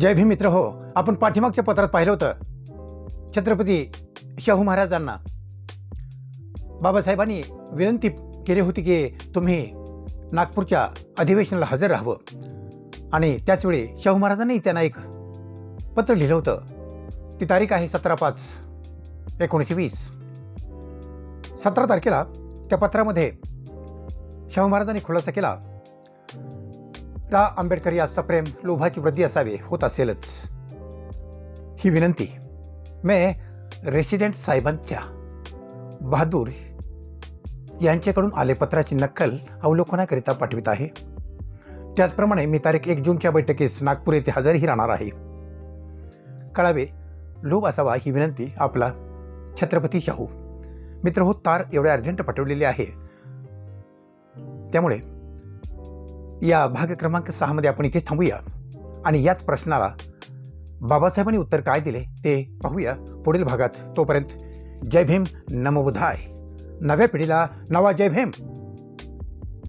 जय भीम मित्र हो आपण पाठीमागच्या पत्रात पाहिलं होतं. छत्रपती शाहू महाराजांना. बाबासाहेबांनी विनंती केली होती की तुम्ही नागपूरच्या अधिवेशनाला हजर राहावं. आणि त्याचवेळी शाहू महाराजांनी त्यांना एक पत्र लिहिलं होतं. ती तारीख आहे सतरा पाच एकोणीसशे वीस. सतरा तारखेला त्या पत्रामध्ये शाहू महाराजांनी खुलासा केला. रा आंबेडकर या प्रेम लोभाची वृद्धी असावी होत असेलच. ही विनंती मी रेसिडेंट साहेबांच्या बहादूर यांच्याकडून आले पत्राची नक्कल अवलोकनाकरिता पाठवित आहे. त्याचप्रमाणे मी तारीख एक जूनच्या बैठकीस नागपूर येथे हजरही राहणार आहे. कळावे लोभ असावा ही विनंती आपला छत्रपती शाहू. मित्र हो तार एवढ्या अर्जंट पाठवलेली आहे. त्यामुळे या भाग क्रमांक सहामध्ये आपण इथे थांबूया. आणि याच प्रश्नाला बाबासाहेबांनी उत्तर काय दिले ते पाहूया पुढील भागात. तोपर्यंत जय भीम नमो नव्या पिढीला नवा जय भीम.